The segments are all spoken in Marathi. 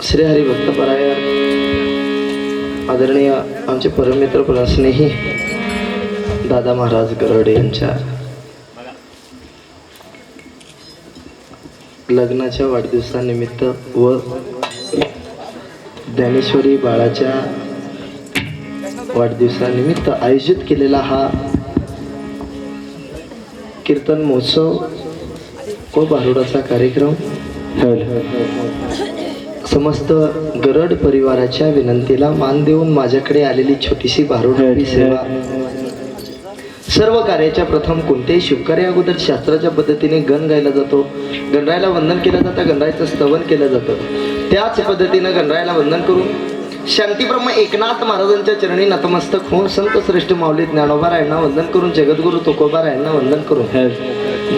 श्री हरिभक्त परायण आदरणीय आमचे परममित्र प्रस्नेही दादा महाराज गरडे यांच्या लग्नाच्या वाढदिवसानिमित्त व ज्ञानेश्वरी बाळाच्या वाढदिवसानिमित्त आयोजित केलेला हा कीर्तन महोत्सव व भारुडाचा कार्यक्रम हो, हो, हो, समस्त गरड परिवाराच्या विनंतीला मान देऊन माझ्याकडे आलेली छोटीशी भारुडी सेवा. सर्व कार्याच्या प्रथम कोणत्याही शुभकार्या अगोदर शास्त्राच्या पद्धतीने गण गायला जातो. गणरायाला वंदन केलं जातं गणरायचं स्तवन केलं जातं. त्याच पद्धतीनं गणरायाला वंदन करून शांतीब्रह्म एकनाथ महाराजांच्या चरणी नतमस्तक होऊन संत श्रेष्ठ माऊली ज्ञानोबा रायांना वंदन करून जगद्गुरु तुकोबा रायांना वंदन करून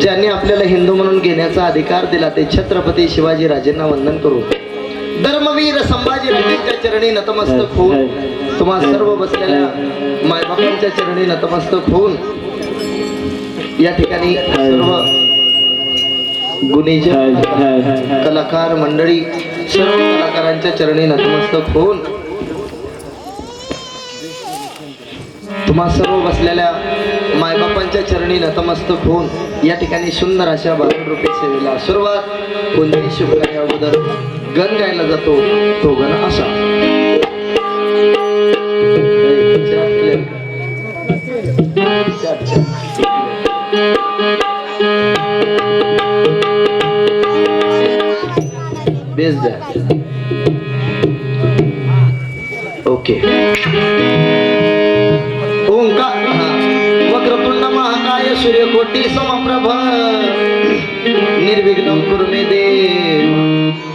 ज्यांनी आपल्याला हिंदू म्हणून घेण्याचा अधिकार दिला ते छत्रपती शिवाजी राजेंना वंदन करून धर्मवीर संभाजी राजेंच्या चरणी नतमस्तक होऊन तुम्हा सर्व बसलेल्या मायबापांच्या चरणी नतमस्तक होऊन या ठिकाणी सर्व गुणीजन कलाकार मंडळी सर्व कलाकारांच्या चरणी नतमस्तक होऊन तुम्हा सर्व बसलेल्या मायबापांच्या चरणी नतमस्तक होऊन या ठिकाणी सुंदर अशा रुपये सेवेला सुरुवात. कोणत्याही शुभकार्या अगोदर. गण गायला जातो तो गण असा. Base okay. ओंकार वक्रतुंड महाकाय सूर्यकोटी समप्रभ. निर्विघ्न कुर्मे देव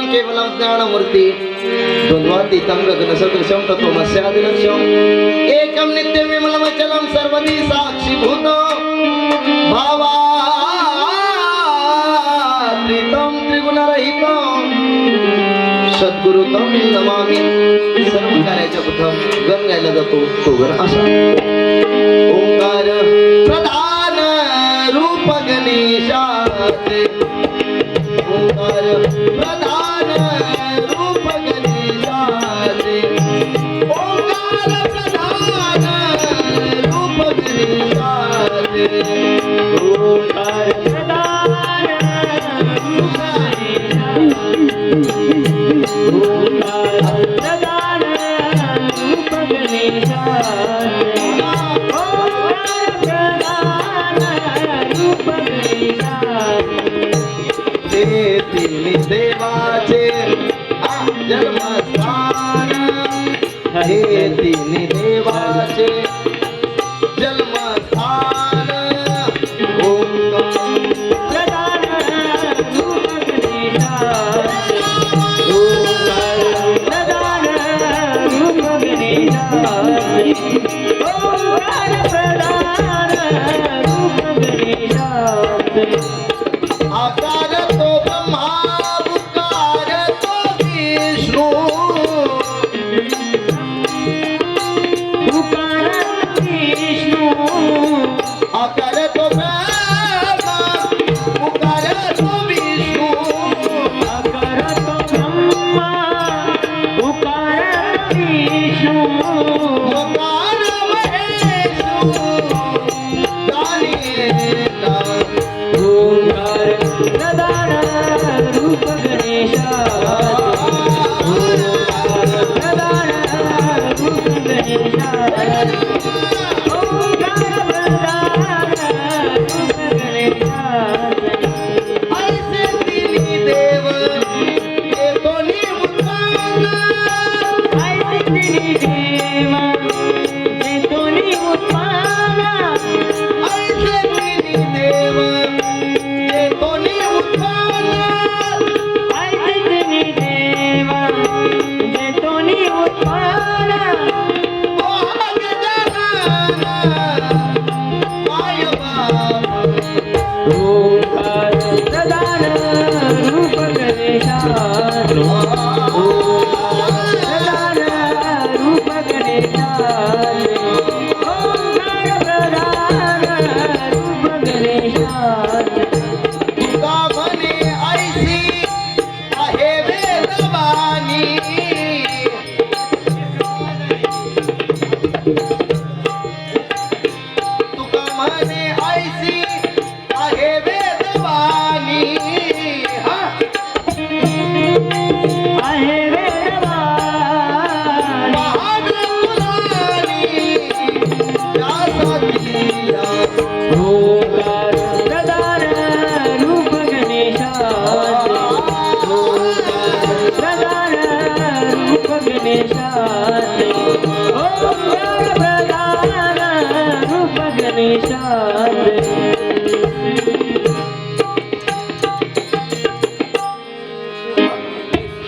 परमसुखदं केवलं ज्ञानमूर्ति। द्वन्द्वातीतं गगनसदृशं तत्त्वमस्यादिलक्ष्यम् एकं नित्यं विमलमचलं सर्वदी साक्षीभूत। भावात्रितं त्रिगुणरहितं सद्गुरु तम नमामि सर्व कार्याच्या प्रथम गण गायला जातो तो गण असा ओंकार प्रधान रूप गणेशाचे ओंकार प्रधान रूप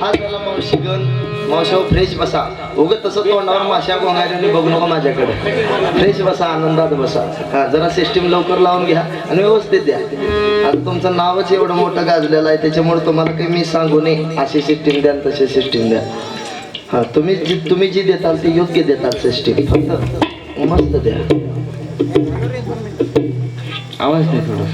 हा झाला मावशी गण. मावशावर फ्रेश हो, बसा. उगत तसं तोंडावर माशा गोंगाऱ्याने बघू नका माझ्याकडे. फ्रेश बसा आनंदात बसा. हा जरा सिस्टीम लवकर लावून घ्या आणि व्यवस्थित द्या. आता तुमचं नावच एवढं मोठं गाजलेलं आहे त्याच्यामुळे तुम्हाला काही मी सांगू नये. अशी सिस्टीम द्या तशी सिस्टीम द्या. हा तुम्ही जी तुम्ही जी देताल ती योग्य देताल सिस्टीम फक्त मस्त द्या. आवाज नाही. थोडा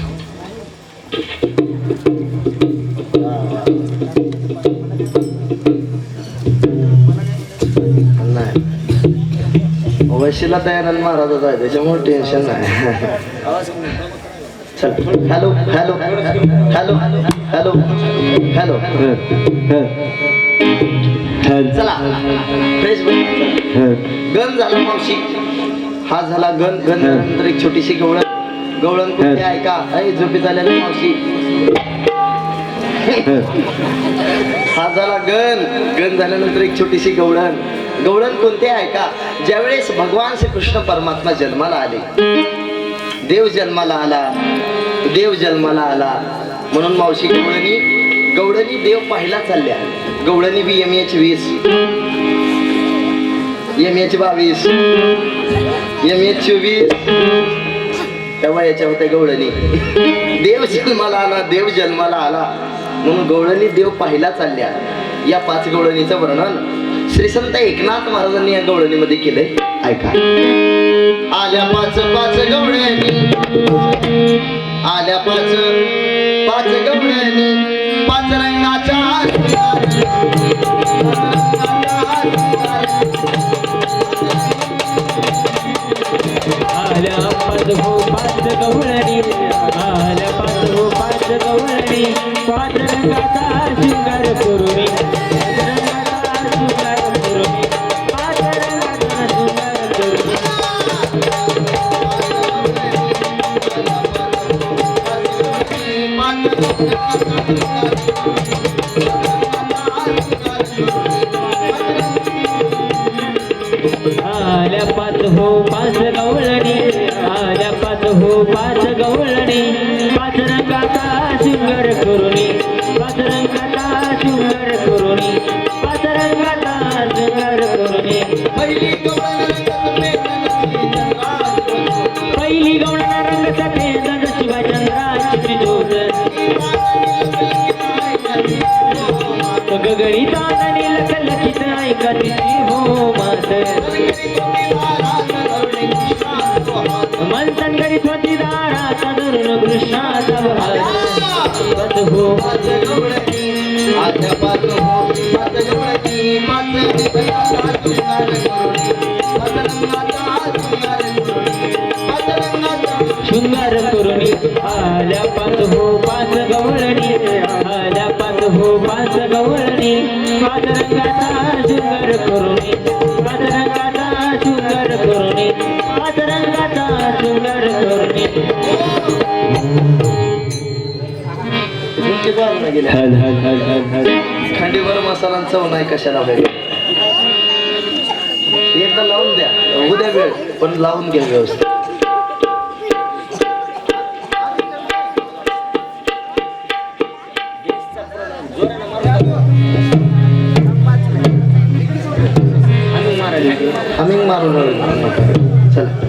वशिला दयानंद महाराजाचा आहे त्याच्यामुळे टेन्शन नाही. चल. Hello hello hello hello hello चला. फ्रेश गण झाला मावशी. हा झाला गण गण नंतर एक छोटीशी गवळण. गवळण कोणती आहे का? ऐ झोपी झालेली मावशी. हा. झाला गण. गण झाल्यानंतर एक छोटीशी गवळण. गवळण कोणते आहे का? ज्यावेळेस भगवान श्री कृष्ण परमात्मा जन्माला आले. देव जन्माला आला. देव जन्माला आला. म्हणून मावशी गवळणी गवळणी देव पाहिला चालल्या. गवळणी बी एम एच वीस. एम एच बावीस. एम एच चोवीस. तेव्हा याच्या होत्या गवळणी. देव जन्माला आला देव जन्माला आला. म्हणून गवळणी देव पाहिला चालल्या. या पाच गवळणीचं वर्णन श्री संत एकनाथ महाराजांनी या गवळणीमध्ये केलंय. ऐका. आल्या पाच पाच गवळणी. आल्या पाच पाच गवळणी. पाच गवळणी आल्या पाच हो पाच गवळणी. पाच रंगाचा शृंगार करुणी पाच रंगाचा शृंगार करुणी पाच रंगाचा शृंगार करुणी. पहिली पहिली गवळणा रंग सफेद शिवाय चंद्राची ज्योत गगडी तांदणी लखलखित ऐका तिची हो मात. मंथन करीत होती दाराचा धरून कृष्णाचा भात हो पाच हो गवळणी पाच रंगाच्या पाच रंगाच्या शृंगार करुणी आल्या पाच हो पाच गवळणी. आल्या पाच हो पाच गवळणी. पाच रंगाचा शृंगार करुणी पाच रंगाचा शृंगार खंडीवर मसाला चव नाही कशाला पाहिजे एकदा लावून द्या. उद्या वेळ पण लावून घ्या व्यवस्थित. हमिंग मारून चला.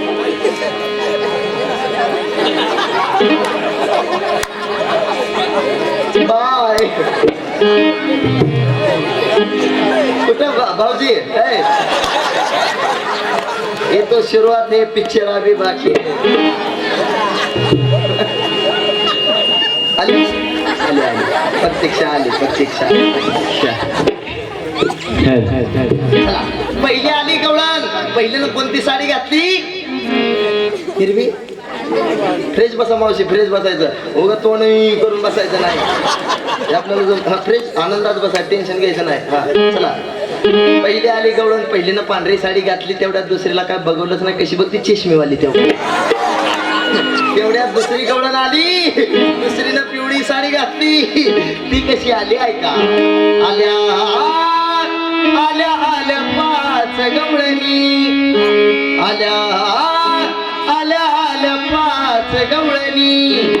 कुठं भाऊजी? ए. ये तो शुरुआत पिक्चर आम्ही बाकी आली? आली आली. प्रत्यक्ष आली प्रत्यक्ष पहिली आली गवळण. पहिल्यानं कोणती साडी घातली? हिरवी? फ्रेश बसा मावशी फ्रेश बसायचं. उगा तोंड करून बसायचं नाही. हे आपल्याला फ्रेश आनंदात बसा टेन्शन घ्यायचं नाही. हा चला. पहिली आली गवळण पहिलीनं पांढरी साडी घातली तेवढ्यात दुसरीला काय बघवलंच नाही कशी बघ ती चष्मीवाली तेवढी तेवढ्यात दुसरी गवळण आली दुसरीनं पिवळी साडी घातली. ती कशी आली ऐका. आल्या आल्या आल्या पाच गवळणी. आल्या आल्या आल्या पाच गवळणी.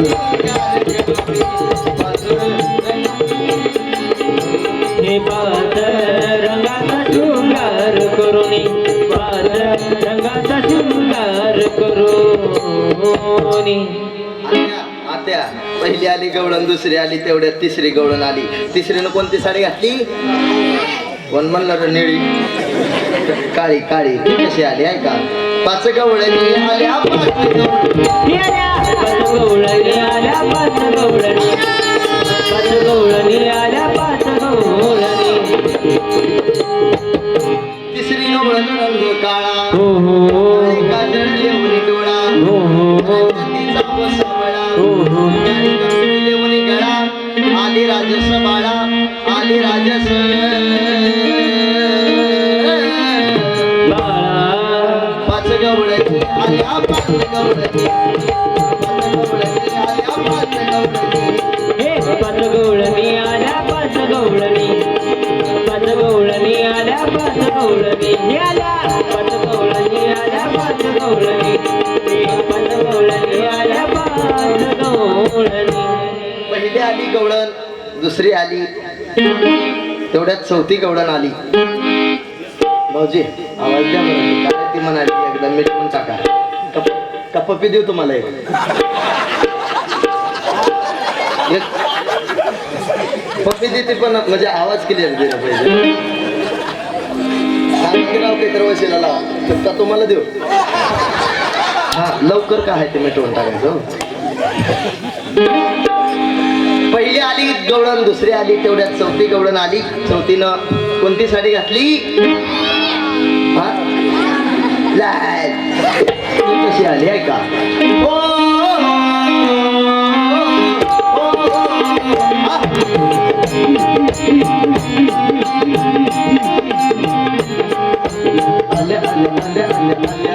आत्या पहिली आली गवळण दुसरी आली तेवढ्यात तिसरी गवळण आली. तिसरीनं कोणती साडी घातली? कोण म्हणलं निळी? काळी काळी. कशी आली आहे का? पाच गवळणी आल्या पाच गवळणी. पाच गवळणी आल्या पाच गवळणी पाच गवळणी आल्या पाच गवळणी तिसरी गवळण रंग काळा. हो हो. काजळ डोळा. हो हो हो. पहिली आली गवळण दुसरी आली तेवढ्यात चौथी गवळण आली. भाऊजी आवाज द्या म्हणून काय ती म्हणाली एकदा मीठ पण टाका. कप देऊ तुम्हाला एक. एक. पप्पी देते पण म्हणजे आवाज क्लिअर दिला पाहिजे. सांगा की राव वशिला लावा. तर तुम्हाला देऊ. हा लवकर काय आहे ते मिटवून टाकायचं? पहिली आली गवळण. दुसरी आली तेवढ्यात चौथी गवळण आली. चौथीनं कोणती साडी घातली? हा? कशी आली आहे का? ओ, आल्या,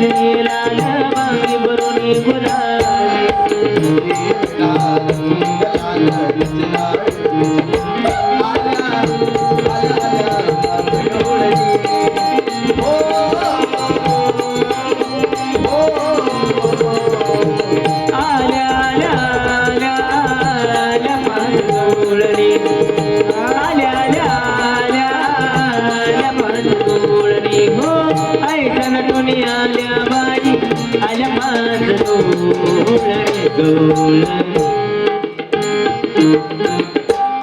রে লালা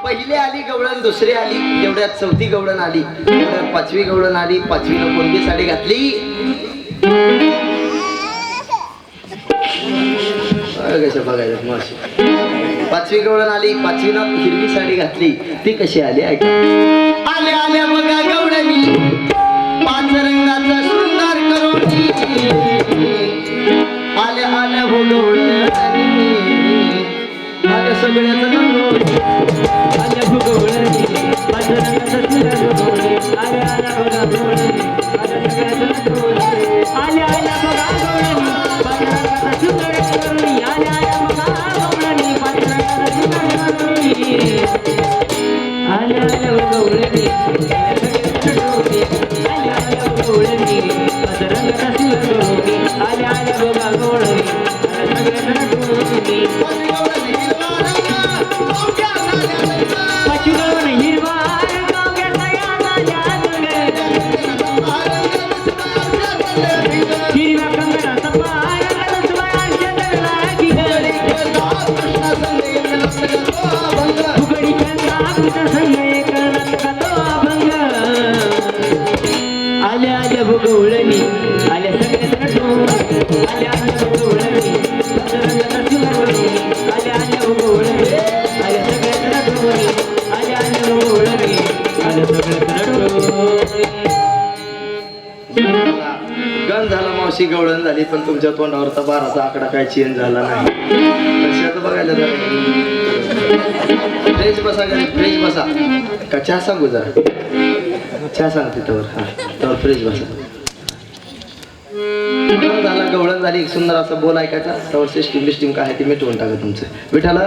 पहिली आली गवळण दुसरी आली. तेवढ्यात चौथी गवळण आली. पाचवी गवळण आली. पाचवीनं कोणती साडी घातली. कशा बघायला बघायचं माशी पाचवी गवळण आली. पाचवीनं हिरवी साडी घातली. ती कशी आली? ऐका. आल्या आल्या बघा. आल्या आल्या हो गवळणी आल्या सगळ्याचं गंगोळी आल्या भुगवळणी माझ्या रंगाचा सुंदर गवळणी आल्या आल्या बघा गवळणी आल्या सगळ्याचं गवळणी आल्या आल्या बघा गवळणी माझ्या रंगाचा सुंदर गवळणी आल्या आल्या बघा गवळणी माझ्या रंगाचा सुंदर गवळणी आल्या आल्या बघा गवळणी झाला गवळण झाली पण तुमच्या तोंडावरचा बाराचा आकडा काय चेंज झाला नाही. कशात बघायला फ्रेश बसा फ्रीज फ्रेश बसा. का चहा सांगू जरा? चहा सांग तिथवर. हा तर फ्रेश बसा. झाला? गवळण झाली एक सुंदर असं बोल ऐकायचा. तर सिस्टीम बिस्टीम काय ते मिटवून टाका तुमचं. विठाला